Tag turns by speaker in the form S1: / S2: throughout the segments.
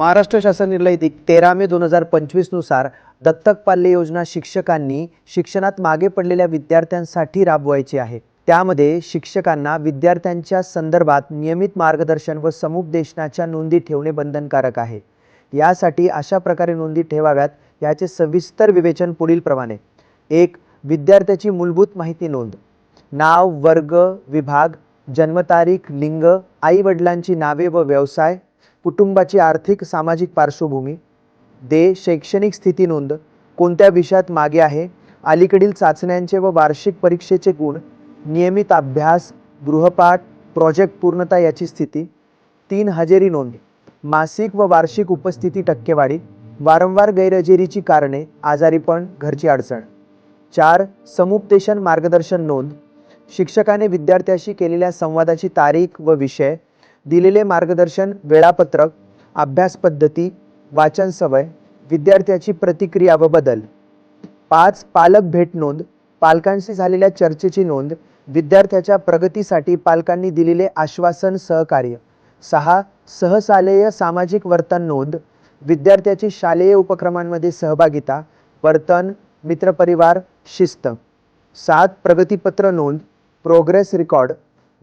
S1: महाराष्ट्र शासन निर्णय तेरा मे दोन हजार पंचवीसनुसार दत्तक पाल्य योजना शिक्षकांनी शिक्षणात मागे पडलेल्या विद्यार्थ्यांसाठी राबवायची आहे. त्यामध्ये शिक्षकांना विद्यार्थ्यांच्या संदर्भात नियमित मार्गदर्शन व समुपदेशनाच्या नोंदी ठेवणे बंधनकारक आहे. यासाठी अशा प्रकारे नोंदी ठेवाव्यात याचे सविस्तर विवेचन पुढीलप्रमाणे एक विद्यार्थ्याची मूलभूत माहिती नोंद. नाव वर्ग विभाग जन्मतारीख लिंग आई वडिलांची नावे व व्यवसाय कुटुंबाची आर्थिक सामाजिक पार्श्वभूमी दे शैक्षणिक स्थिती नोंद कोणत्या विषयात मागे आहे अलीकडील चाचण्यांचे व वार्षिक परीक्षेचे गुण नियमित अभ्यास गृहपाठ प्रोजेक्ट पूर्णता याची स्थिती तीन हजेरी नोंद मासिक व वार्षिक उपस्थिती टक्केवारी वारंवार गैरहजेरीची कारणे आजारीपण घरची अडचण. चार समुपदेशन मार्गदर्शन नोंद शिक्षकाने विद्यार्थ्याशी केलेल्या संवादाची तारीख व विषय दिलेले मार्गदर्शन वेळापत्रक अभ्यास पद्धती वाचन सवय विद्यार्थ्याची प्रतिक्रिया व बदल. पाच पालक भेट नोंद पालकांशी झालेल्या चर्चेची नोंद विद्यार्थ्याच्या प्रगतीसाठी पालकांनी दिलेले आश्वासन सहकार्य. सहा सहशालेय सामाजिक वर्तन नोंद विद्यार्थ्याची शालेय उपक्रमांमध्ये सहभागिता वर्तन मित्रपरिवार शिस्त. सात प्रगतीपत्र नोंद प्रोग्रेस रेकॉर्ड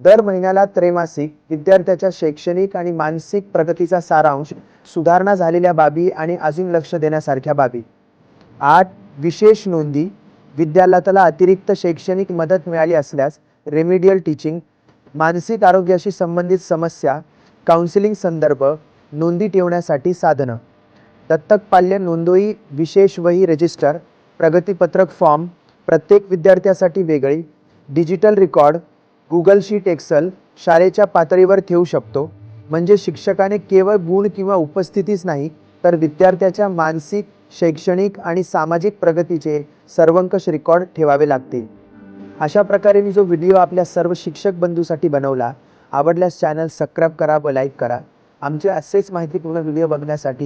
S1: दर महिन्याला त्रैमासिक विद्यार्थ्याच्या शैक्षणिक आणि मानसिक प्रगतीचा सारांश सुधारणा झालेल्या बाबी आणि अजून लक्ष देण्यासारख्या बाबी. आठ विशेष नोंदी. विद्यालयाला अतिरिक्त शैक्षणिक मदत मिळाली असल्यास रेमिडियल टीचिंग मानसिक आरोग्याशी संबंधित समस्या काउन्सिलिंग संदर्भ नोंदी ठेवण्यासाठी साधनं. दत्तक पाल्य नोंदोई विशेष वही रजिस्टर प्रगतीपत्रक फॉर्म प्रत्येक विद्यार्थ्यासाठी वेगळी digital record Google sheet Excel शाळेच्या पातळीवर ठेवू शकतो. म्हणजे शिक्षकाने केवळ गुण किंवा उपस्थितीच नाही तर विद्यार्थ्याच्या मानसिक शैक्षणिक आणि सामाजिक प्रगतीचे सर्वंकष रेकॉर्ड ठेवावे लागतील. अशा प्रकारे मी जो व्हिडिओ आपल्या सर्व शिक्षक बंधूसाठी बनवला आवडल्यास चॅनल सबस्क्राईब करा व लाईक करा. आमचे असेच माहितीपूर्ण व्हिडिओ बघण्यासाठी